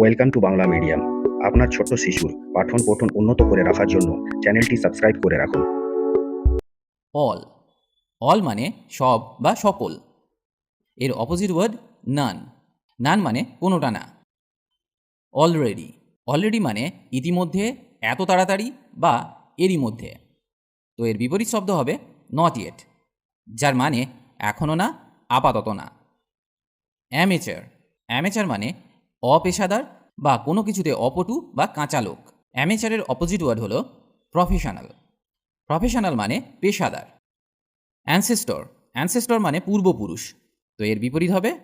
Welcome to Bangla medium আপনার ছোট্ট শিশুর পাঠন পঠন উন্নত করে রাখার জন্য চ্যানেলটি সাবস্ক্রাইব করে রাখুন। অল অল মানে সব বা সকল। এর অপোজিট ওয়ার্ড নান নান মানে কোনোটা না। অলরেডি অলরেডি মানে ইতিমধ্যে, এত তাড়াতাড়ি বা এরই মধ্যে। তো এর বিপরীত শব্দ হবে নট ইয়েট যার মানে এখনও না, আপাতত না। অ্যামেচার অ্যামেচার মানে অপেশাদার বা কোনো কিছুতে অপটু বা কাঁচা লোক। অ্যামেচারের অপোজিট ওয়ার্ড হলো প্রফেশনাল। প্রফেশনাল মানে পেশাদার। অ্যানসেস্টর। অ্যানসেস্টর মানে পূর্বপুরুষ। তো এর বিপরীত হবে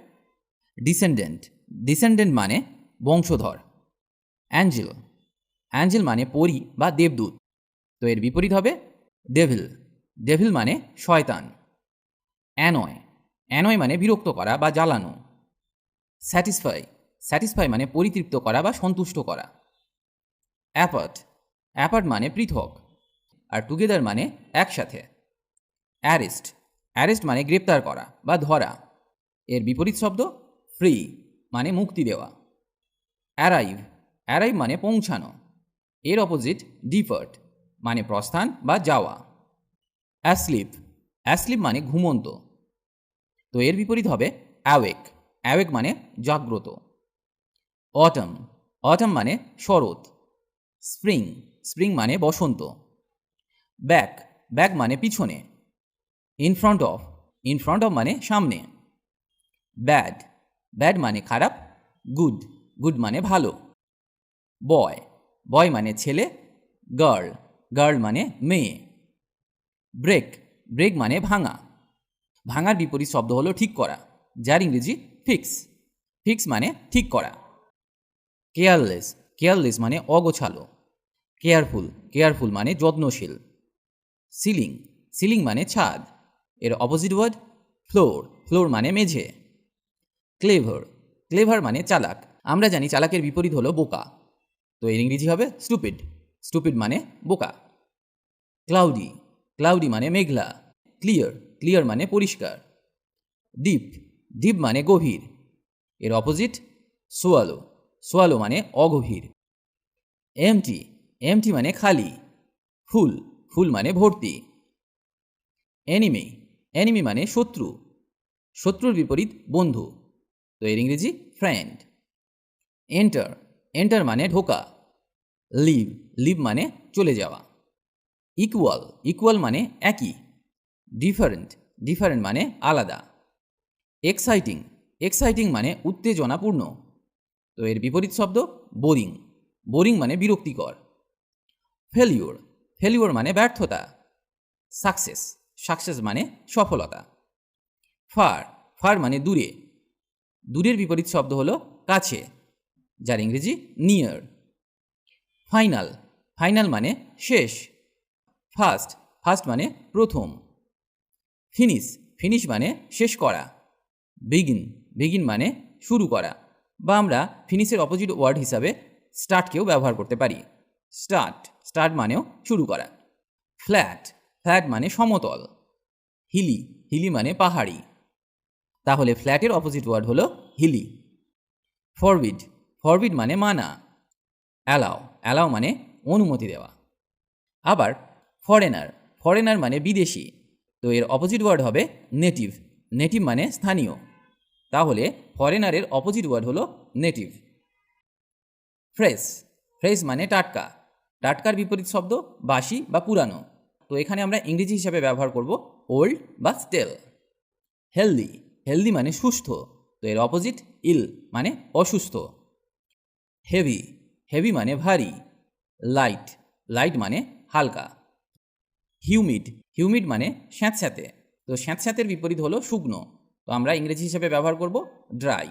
ডিসেন্ডেন্ট। ডিসেন্ডেন্ট মানে বংশধর। অ্যাঞ্জেল। অ্যাঞ্জেল মানে পরী বা দেবদূত। তো এর বিপরীত হবে ডেভিল। ডেভিল মানে শয়তান। অ্যানয়। অ্যানয় মানে বিরক্ত করা বা জ্বালানো। স্যাটিসফাই। স্যাটিসফাই মানে পরিতৃপ্ত করা বা সন্তুষ্ট করা। অ্যাপার্ট অ্যাপার্ট মানে পৃথক, আর টুগেদার মানে একসাথে। অ্যারেস্ট অ্যারেস্ট মানে গ্রেপ্তার করা বা ধরা। এর বিপরীত শব্দ, ফ্রি মানে মুক্তি দেওয়া। অ্যারাইভ অ্যারাইভ মানে পৌঁছানো। এর অপোজিট ডিপার্ট মানে প্রস্থান বা যাওয়া। অ্যাসলিপ অ্যাসলিপ মানে ঘুমন্ত। তো এর বিপরীত হবে অ্যাওয়েক। অ্যাওয়েক মানে জাগ্রত। অটম অটম মানে শরৎ। স্প্রিং স্প্রিং মানে বসন্ত। ব্যাক ব্যাক মানে পিছনে। In front of in front of মানে সামনে। ব্যাড ব্যাড মানে খারাপ। গুড গুড মানে ভালো। বয় বয় মানে ছেলে। গার্ল গার্ল মানে মেয়ে। ব্রেক ব্রেক মানে ভাঙা। ভাঙার বিপরীত শব্দ হলো ঠিক করা। যার ইংরেজি ফিক্স ফিক্স মানে ঠিক করা। কেয়ারলেস কেয়ারলেস মানে অগোছালো। কেয়ারফুল কেয়ারফুল মানে যত্নশীল। সিলিং সিলিং মানে ছাদ। এর অপোজিট ওয়ার্ড, ফ্লোর ফ্লোর মানে মেঝে। ক্লেভার ক্লেভার মানে চালাক। আমরা জানি চালাকের বিপরীত হলো বোকা। তো এর ইংরেজি হবে স্টুপিড। স্টুপিড মানে বোকা। ক্লাউডি ক্লাউডি মানে মেঘলা। ক্লিয়ার ক্লিয়ার মানে পরিষ্কার। ডিপ ডিপ মানে গভীর। এর অপোজিট, সোয়ালো। সোয়ালো মানে অগভীর। এমটি এমটি মানে খালি। ফুল ফুল মানে ভর্তি। এনিমি এনিমি মানে শত্রু। শত্রুর বিপরীত বন্ধু। তো এর ইংরেজি ফ্রেন্ড এন্টার এন্টার মানে ঢোকা। লিভ লিভ মানে চলে যাওয়া। ইকুয়াল ইকুয়াল মানে একই। ডিফারেন্ট ডিফারেন্ট মানে আলাদা। এক্সাইটিং এক্সাইটিং মানে উত্তেজনাপূর্ণ। তো এর বিপরীত শব্দ বোরিং বোরিং মানে বিরক্তিকর। ফেলিওর ফেলিওর মানে ব্যর্থতা। সাকসেস সাকসেস মানে সফলতা। ফার ফার মানে দূরে। দূরের বিপরীত শব্দ হলো কাছে, যার ইংরেজি নিয়ার ফাইনাল ফাইনাল মানে শেষ। ফার্স্ট ফার্স্ট মানে প্রথম। ফিনিশ ফিনিশ মানে শেষ করা। বিগিন বিগিন মানে শুরু করা। বা আমরা ফিনিশের অপোজিট ওয়ার্ড হিসাবে স্টার্টকেও ব্যবহার করতে পারি। স্টার্ট স্টার্ট মানেও শুরু করা। ফ্ল্যাট ফ্ল্যাট মানে সমতল। হিলি হিলি মানে পাহাড়ি। তাহলে ফ্ল্যাটের অপোজিট ওয়ার্ড হলো হিলি ফরবিড ফরবিড মানে মানা। অ্যালাও অ্যালাও মানে অনুমতি দেওয়া। আবার ফরেনার ফরেনার মানে বিদেশি। তো এর অপোজিট ওয়ার্ড হবে নেটিভ নেটিভ মানে স্থানীয়। তাহলে ফরেনারের অপোজিট ওয়ার্ড হলো নেটিভ ফ্রেশ ফ্রেশ মানে টাটকা। টাটকার বিপরীত শব্দ বাসি বা পুরানো। তো এখানে আমরা ইংরেজি হিসাবে ব্যবহার করব ওল্ড বা স্টেল হেলদি হেলদি মানে সুস্থ। তো এর অপোজিট ইল মানে অসুস্থ। হেভি হেভি মানে ভারী। লাইট লাইট মানে হালকা। হিউমিড হিউমিড মানে স্যাঁতস্যাঁতে। তো স্যাঁতস্যাঁতের বিপরীত হলো শুকনো। তো আমরা ইংরেজি হিসেবে ব্যবহার করব ড্রাই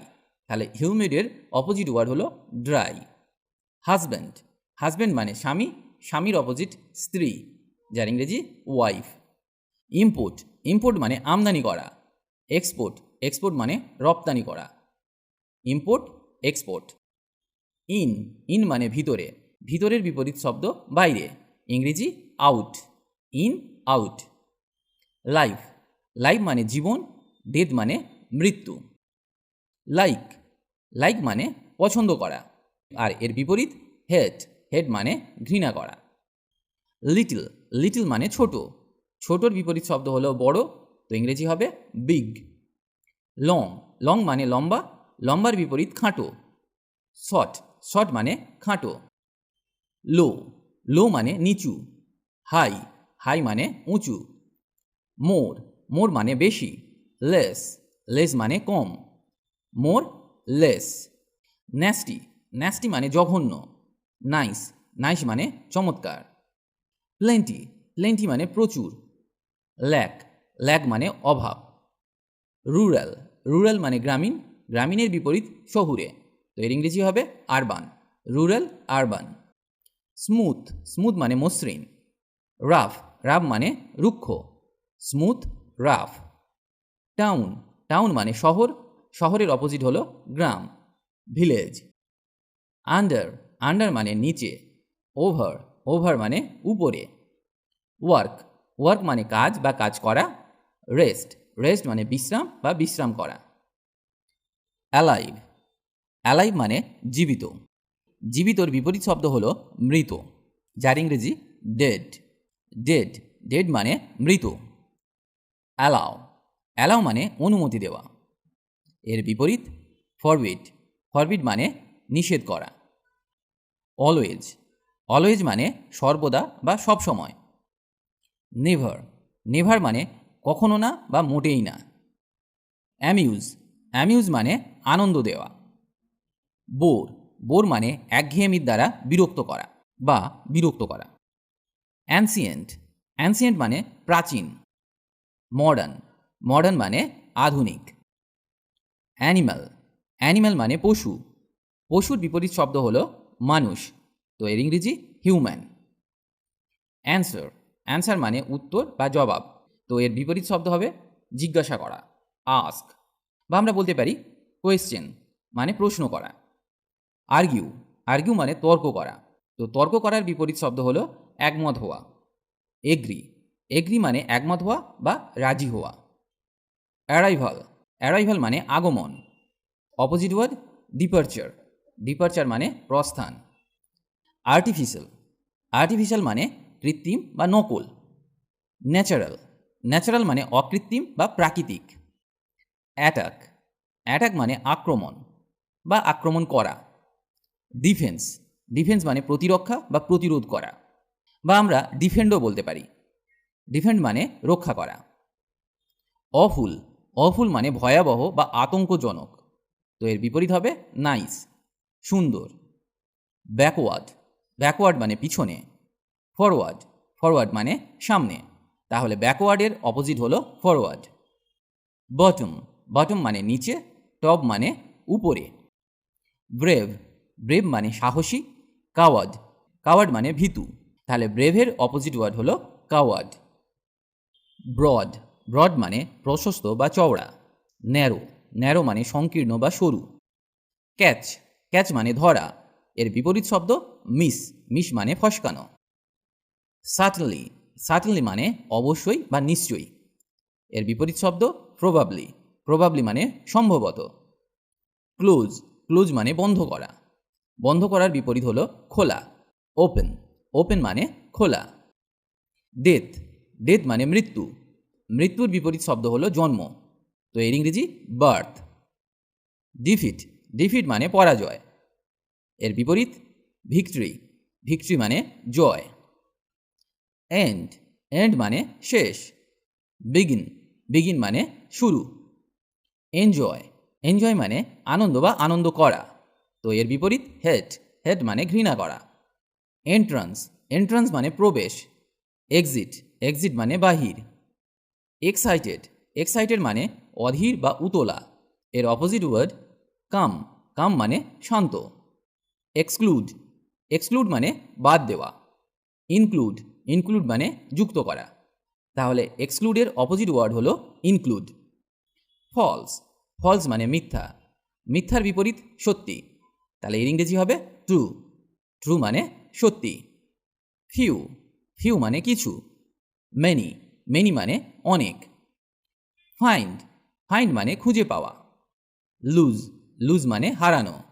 তাহলে হিউমিডের অপোজিট ওয়ার্ড হলো ড্রাই হাজব্যান্ড হাজব্যান্ড মানে স্বামী, স্বামীর অপোজিট স্ত্রী, যার ইংরেজি ওয়াইফ ইম্পোর্ট ইম্পোর্ট মানে আমদানি করা। এক্সপোর্ট এক্সপোর্ট মানে রপ্তানি করা। ইম্পোর্ট এক্সপোর্ট ইন ইন মানে ভিতরে। ভিতরের বিপরীত শব্দ বাইরে। ইংরেজি out in out life life মানে জীবন ডেথ মানে মৃত্যু। লাইক লাইক মানে পছন্দ করা। আর এর বিপরীত হেড হেড মানে ঘৃণা করা। লিটল লিটল মানে ছোট। ছোটর বিপরীত শব্দ হলো বড়, তো ইংরেজি হবে বিগ লং লং মানে লম্বা, লম্বার বিপরীত খাটো। শর্ট শর্ট মানে খাটো। লো লো মানে নিচু। হাই হাই মানে উঁচু। মোর মোর মানে বেশি। লেস লেস মানে কম মোর লেস ন্যাস্টি ন্যাস্টি মানে জঘন্য নাইস নাইস মানে চমৎকার প্লেন্টি প্লেন্টি মানে প্রচুর ল্যাক ল্যাক মানে অভাব রুরাল রুরাল মানে গ্রামীণ, গ্রামীণের বিপরীত শহুরে, তো এর ইংরেজি হবে urban rural urban smooth smooth মানে মসৃণ রাফ রাফ মানে রুক্ষ স্মুথ রাফ টাউন টাউন মানে শহর, শহরের অপোজিট হলো গ্রাম ভিলেজ আন্ডার আন্ডার মানে নিচে ওভার ওভার মানে উপরে. ওয়ার্ক ওয়ার্ক মানে কাজ বা কাজ করা রেস্ট রেস্ট মানে বিশ্রাম বা বিশ্রাম করা. অ্যালাইভ অ্যালাইভ মানে জীবিত, জীবিতর বিপরীত শব্দ হলো মৃত, যার ইংরেজি ডেড ডেড ডেড মানে মৃত. অ্যালাও অ্যালাও মানে অনুমতি দেওয়া। এর বিপরীত ফরবিড ফরবিড মানে নিষেধ করা। অলওয়েজ অলওয়েজ মানে সর্বদা বা সব সময়। নেভার নেভার মানে কখনো না বা মোটেই না। অ্যামিউজ অ্যামিউজ মানে আনন্দ দেওয়া। বোর বোর মানে একঘেয়েমির দ্বারা বিরক্ত করা বা বিরক্ত করা। অ্যানসিয়েন্ট অ্যানসিয়েন্ট মানে প্রাচীন। মডার্ন মডার্ন মানে আধুনিক। অ্যানিম্যাল অ্যানিম্যাল মানে পশু। পশুর বিপরীত শব্দ হলো মানুষ, তো এর ইংরেজি হিউম্যান অ্যান্সার অ্যান্সার মানে উত্তর বা জবাব, তো এর বিপরীত শব্দ হবে জিজ্ঞাসা করা আস্ক বা আমরা বলতে পারি কোয়েশ্চেন মানে প্রশ্ন করা। আর্গিউ আর্গিউ মানে তর্ক করা, তো তর্ক করার বিপরীত শব্দ হলো একমত হওয়া। এগ্রি এগ্রি মানে একমত হওয়া বা রাজি হওয়া। অ্যারাইভাল অ্যারাইভাল মানে আগমন। অপোজিট ওয়ার্ড ডিপারচার ডিপারচার মানে প্রস্থান। আর্টিফিশিয়াল আর্টিফিশিয়াল মানে কৃত্রিম বা নকল। ন্যাচারাল ন্যাচারাল মানে অকৃত্রিম বা প্রাকৃতিক। অ্যাটাক অ্যাটাক মানে আক্রমণ বা আক্রমণ করা। ডিফেন্স ডিফেন্স মানে প্রতিরক্ষা বা প্রতিরোধ করা। বা আমরা ডিফেন্ডও বলতে পারি। ডিফেন্ড মানে রক্ষা করা। অফুল অফুল মানে ভয়াবহ বা আতঙ্কজনক। তো এর বিপরীত হবে নাইস, সুন্দর। ব্যাকওয়ার্ড ব্যাকওয়ার্ড মানে পিছনে। ফরওয়ার্ড ফরওয়ার্ড মানে সামনে। তাহলে ব্যাকওয়ার্ডের অপোজিট হলো ফরওয়ার্ড। বটম বটম মানে নিচে, টপ মানে উপরে। ব্রেভ ব্রেভ মানে সাহসী। কাওয়ার্ড কাওয়ার্ড মানে ভীতু। তাহলে ব্রেভের অপোজিট ওয়ার্ড হলো কাওয়ার্ড। ব্রড ব্রড মানে প্রশস্ত বা চওড়া। ন্যারো ন্যারো মানে সংকীর্ণ বা সরু। ক্যাচ ক্যাচ মানে ধরা। এর বিপরীত শব্দ মিস মিস মানে ফসকানো। সাটলি সাটলি মানে অবশ্যই বা নিশ্চয়ই। এর বিপরীত শব্দ প্রবাবলি প্রবাবলি মানে সম্ভবত। ক্লোজ ক্লোজ মানে বন্ধ করা। বন্ধ করার বিপরীত হলো খোলা, ওপেন। ওপেন মানে খোলা। ডেথ ডেথ মানে মৃত্যু। মৃত্যুর বিপরীত শব্দ হলো জন্ম। তো এর ইংরেজি বার্থ ডিফিট ডিফিট মানে পরাজয়। এর বিপরীত ভিক্টরি ভিক্টরি মানে জয়। এন্ড এন্ড মানে শেষ। বিগিন বিগিন মানে শুরু। এনজয় এনজয় মানে আনন্দ বা আনন্দ করা। তো এর বিপরীত হেড হেড মানে ঘৃণা করা। এন্ট্রান্স এন্ট্রান্স মানে প্রবেশ। এক্সিট এক্সিট মানে বাহির। এক্সাইটেড এক্সাইটেড মানে অধীর বা উতলা। এর অপোজিট ওয়ার্ড কাম। কাম মানে শান্ত। এক্সক্লুড এক্সক্লুড মানে বাদ দেওয়া। ইনক্লুড ইনক্লুড মানে যুক্ত করা। তাহলে এক্সক্লুডের অপোজিট ওয়ার্ড হলো ইনক্লুড ফলস ফলস মানে মিথ্যা। মিথ্যার বিপরীত সত্যি। তাহলে এর ইংরেজি হবে ট্রু ট্রু মানে সত্যি। ফিউ ফিউ মানে কিছু। মেনি মেনি মানে অনেক। ফাইন্ড ফাইন্ড মানে খুঁজে পাওয়া। লুজ লুজ মানে হারানো।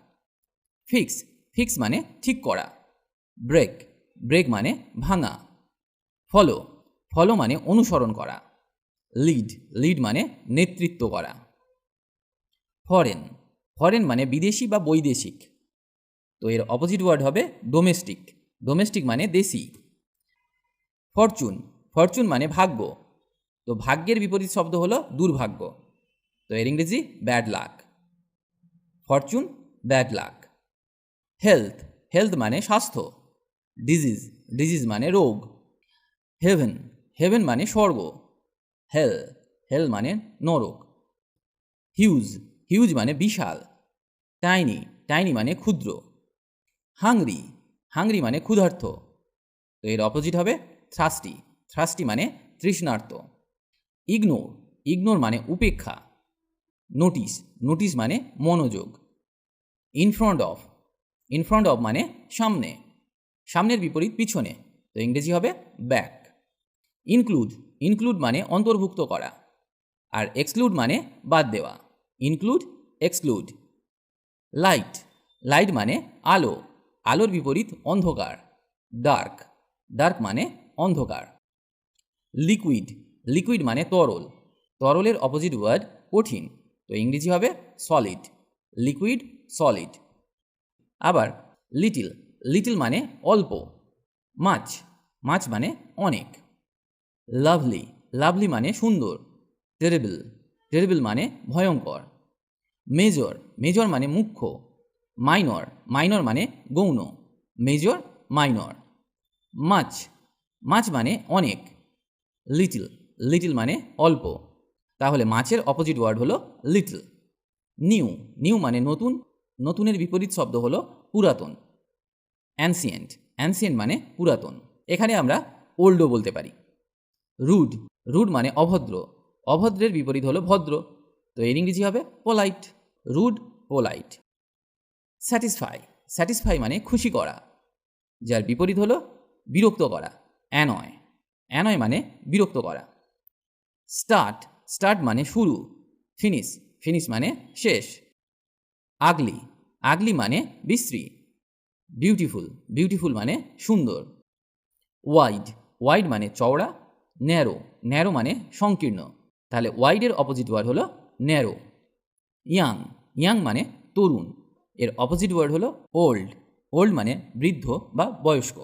ফিক্স ফিক্স মানে ঠিক করা। ব্রেক ব্রেক মানে ভাঙা। ফলো ফলো মানে অনুসরণ করা। লিড লিড মানে নেতৃত্ব করা। ফরেন ফরেন মানে বিদেশি বা বৈদেশিক। তো এর অপোজিট ওয়ার্ড হবে ডোমেস্টিক ডোমেস্টিক মানে দেশি। ফরচুন ফরচুন মানে ভাগ্য। তো ভাগ্যের বিপরীত শব্দ হলো দুর্ভাগ্য। তো এর ইংরেজি bad luck fortune bad luck health health মানে স্বাস্থ্য। ডিজিজ ডিজিজ মানে রোগ। হেভেন হেভেন মানে স্বর্গ। হেল হেল মানে নরক। হিউজ হিউজ মানে বিশাল। টাইনি টাইনি মানে ক্ষুদ্র। হাংরি হাংরি মানে ক্ষুধার্থ তো এর অপোজিট হবে থ্রাস্টি থ্রাস্টি মানে তৃষ্ণার্ত। ইগনোর ইগনোর মানে উপেক্ষা। নোটিস নোটিস মানে মনোযোগ। ইনফ্রন্ট অফ ইনফ্রন্ট অফ মানে সামনে। সামনের বিপরীত, পিছনে। তো ইংরেজি হবে ব্যাক। ইনক্লুড ইনক্লুড মানে অন্তর্ভুক্ত করা। আর এক্সক্লুড মানে বাদ দেওয়া। Include, exclude. লাইট লাইট মানে আলো। আলোর বিপরীত, অন্ধকার। ডার্ক ডার্ক মানে অন্ধকার। লিকুইড। লিকুইড মানে তরল। তরলের অপোজিট ওয়ার্ড কঠিন। তো ইংরেজি হবে সলিড লিকুইড সলিড আবার লিটিল লিটিল মানে অল্প। মাছ মাছ মানে অনেক। লাভলি লাভলি মানে সুন্দর। টেরেবল টেরেবল মানে ভয়ঙ্কর। মেজর মেজর মানে মুখ্য। মাইনর মাইনর মানে গৌণ। মেজর মাইনর মাছ মাছ মানে অনেক। লিটল লিটল মানে অল্প। তাহলে মাছের অপোজিট ওয়ার্ড হলো লিটল নিউ নিউ মানে নতুন, নতুনের বিপরীত শব্দ হলো পুরাতন। অ্যানসিয়েন্ট অ্যানসিয়েন্ট মানে পুরাতন। এখানে আমরা ওল্ডও বলতে পারি। রুড রুড মানে অভদ্র। অভদ্রের বিপরীত হলো ভদ্র। তো এর ইংরেজি হবে polite rude polite satisfy satisfy মানে খুশি করা। যার বিপরীত হলো বিরক্ত করা। অ্যানয় অ্যানয় মানে বিরক্ত করা। স্টার্ট স্টার্ট মানে শুরু, ফিনিশ ফিনিশ মানে শেষ। আগলি আগলি মানে বিশ্রী। বিউটিফুল বিউটিফুল মানে সুন্দর। ওয়াইড ওয়াইড মানে চওড়া, ন্যারো ন্যারো মানে সংকীর্ণ। তাহলে ওয়াইডের অপোজিট ওয়ার্ড হলো ন্যারো। ইয়াং ইয়াং মানে তরুণ। এর অপোজিট ওয়ার্ড হলো ওল্ড। ওল্ড মানে বৃদ্ধ বা বয়স্ক।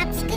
Subscribe.